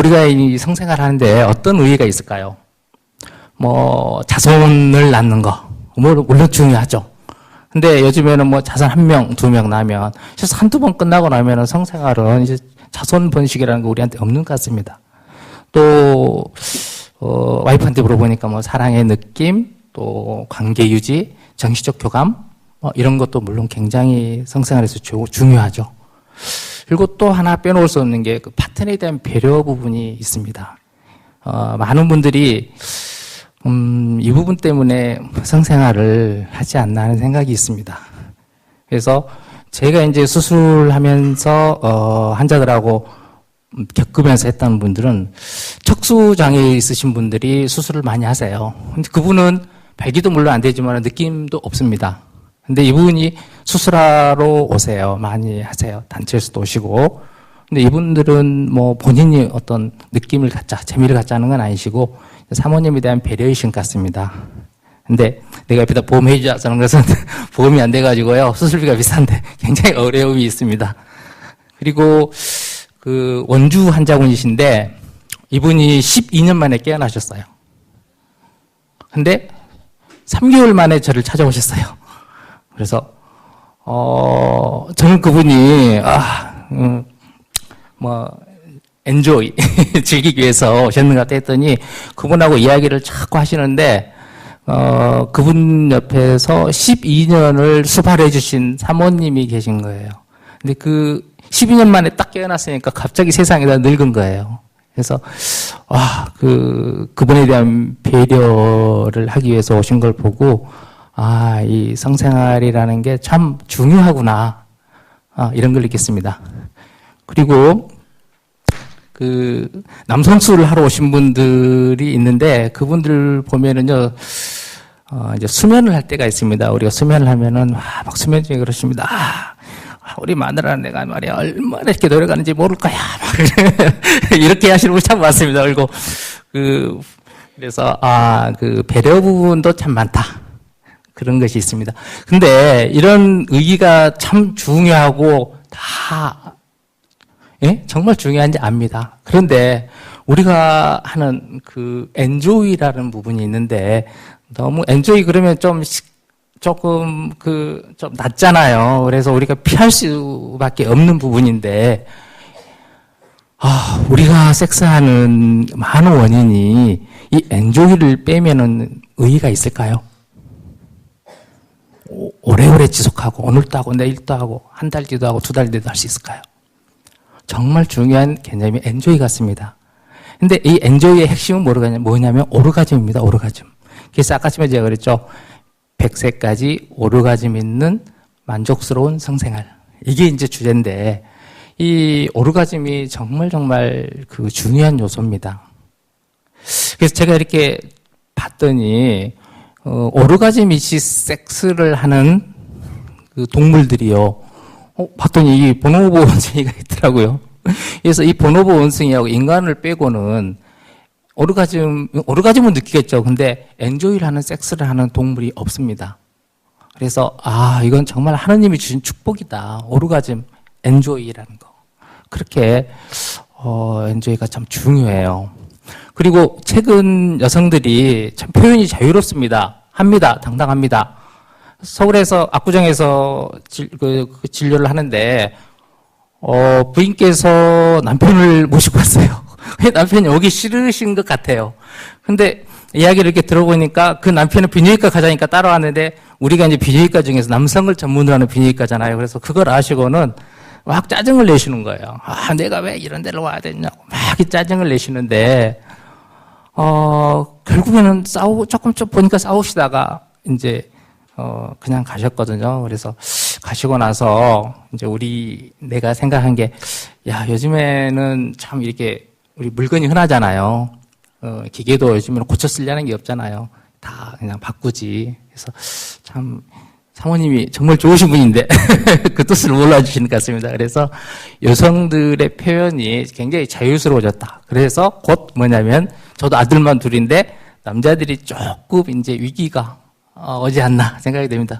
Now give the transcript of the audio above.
우리가 이 성생활 하는데 어떤 의의가 있을까요? 뭐, 자손을 낳는 거. 물론 중요하죠. 근데 요즘에는 뭐 자손 한 명, 두 명 나면, 그래서 한두 번 끝나고 나면은 성생활은 이제 자손 번식이라는 거 우리한테 없는 것 같습니다. 또, 어, 와이프한테 물어보니까 뭐 사랑의 느낌, 또 관계 유지, 정신적 교감, 뭐 이런 것도 물론 굉장히 성생활에서 중요하죠. 그리고 또 하나 빼놓을 수 없는 게 그 파트너에 대한 배려 부분이 있습니다. 어, 많은 분들이 음, 이 부분 때문에 성생활을 하지 않나 하는 생각이 있습니다. 그래서 제가 이제 수술하면서 어, 환자들하고 겪으면서 했던 분들은 척수장애 있으신 분들이 수술을 많이 하세요. 근데 그분은 발기도 물론 안 되지만 느낌도 없습니다. 근데 이분이 수술하러 오세요. 많이 하세요. 단체에서도 오시고. 근데 이분들은 뭐 본인이 어떤 느낌을 갖자, 재미를 갖자는 건 아니시고 사모님에 대한 배려의식 같습니다. 근데 내가 옆에다 보험해 주자는 것은 보험이 안 돼가지고요. 수술비가 비싼데 굉장히 어려움이 있습니다. 그리고 그 원주 환자분이신데 이분이 12년 만에 깨어나셨어요. 근데 3개월 만에 저를 찾아오셨어요. 그래서 어 저는 그분이 아 음, 뭐 엔조이 즐기기 위해서 오셨는 것 했더니 그분하고 이야기를 자꾸 하시는데 어 그분 옆에서 12년을 수발해 주신 사모님이 계신 거예요. 근데 그 12년 만에 딱 깨어났으니까 갑자기 세상에다 늙은 거예요. 그래서 와, 그 그분에 대한 배려를 하기 위해서 오신 걸 보고 아, 이 성생활이라는 게 참 중요하구나. 아, 이런 걸 느꼈습니다. 그리고 그 남성수를 하러 오신 분들이 있는데 그분들 보면은요. 어, 이제 수면을 할 때가 있습니다. 우리가 수면을 하면은 와, 막 수면 중에 그러십니다. 아, 우리 마누라 내가 말이야 얼마나 이렇게 노력하는지 모를 거야. 이렇게 하시는 분 참 많습니다. 그리고 그 그래서 아 그 배려 부분도 참 많다. 그런 것이 있습니다. 근데 이런 의기가 참 중요하고 다 예? 정말 중요한지 압니다. 그런데 우리가 하는 그 엔조이라는 부분이 있는데 너무 엔조이 그러면 좀 조금 그 좀 낮잖아요. 그래서 우리가 피할 수밖에 없는 부분인데 아, 우리가 섹스하는 많은 원인이 이 엔조이를 빼면은 의의가 있을까요? 오래오래 지속하고 오늘도 하고 내일도 하고 한 달 뒤도 하고 두 달 뒤도 할 수 있을까요? 정말 중요한 개념이 엔조이 같습니다. 근데 이 엔조이의 핵심은 뭐냐면 오르가즘입니다. 오르가즘. 그래서 아까 전에 제가 그랬죠. 100세까지 오르가즘 있는 만족스러운 성생활. 이게 이제 주제인데, 이 오르가즘이 정말 정말 그 중요한 요소입니다. 그래서 제가 이렇게 봤더니, 어, 오르가즘이시 섹스를 하는 그 동물들이요. 어, 봤더니 이 보노보 원숭이가 있더라고요. 그래서 이 보노보 원숭이하고 인간을 빼고는 오르가즘, 오르가즘은 느끼겠죠. 근데 엔조이를 하는 섹스를 하는 동물이 없습니다. 그래서, 아, 이건 정말 하나님이 주신 축복이다. 오르가즘, 엔조이라는 거. 그렇게, 어, 엔조이가 참 중요해요. 그리고 최근 여성들이 참 표현이 자유롭습니다. 합니다. 당당합니다. 서울에서, 압구정에서 질, 그, 그 진료를 하는데, 어, 부인께서 남편을 모시고 왔어요. 남편이 오기 싫으신 것 같아요. 근데 이야기를 이렇게 들어보니까 그 남편은 비뇨기과 가자니까 따라왔는데 우리가 이제 비뇨기과 중에서 남성을 전문으로 하는 비뇨기과잖아요. 그래서 그걸 아시고는 막 짜증을 내시는 거예요. 아, 내가 왜 이런 데로 와야 되냐고 막 짜증을 내시는데, 어, 결국에는 싸우, 조금 좀 보니까 싸우시다가 이제, 어, 그냥 가셨거든요. 그래서 가시고 나서 이제 우리, 내가 생각한 게, 야, 요즘에는 참 이렇게 우리 물건이 흔하잖아요. 어, 기계도 요즘에는 고쳐 쓰려는 게 없잖아요. 다 그냥 바꾸지. 그래서 참 사모님이 정말 좋으신 분인데 그 뜻을 몰라주시는 것 같습니다. 그래서 여성들의 표현이 굉장히 자유스러워졌다. 그래서 곧 뭐냐면 저도 아들만 둘인데 남자들이 조금 이제 위기가 어, 오지 않나 생각이 됩니다.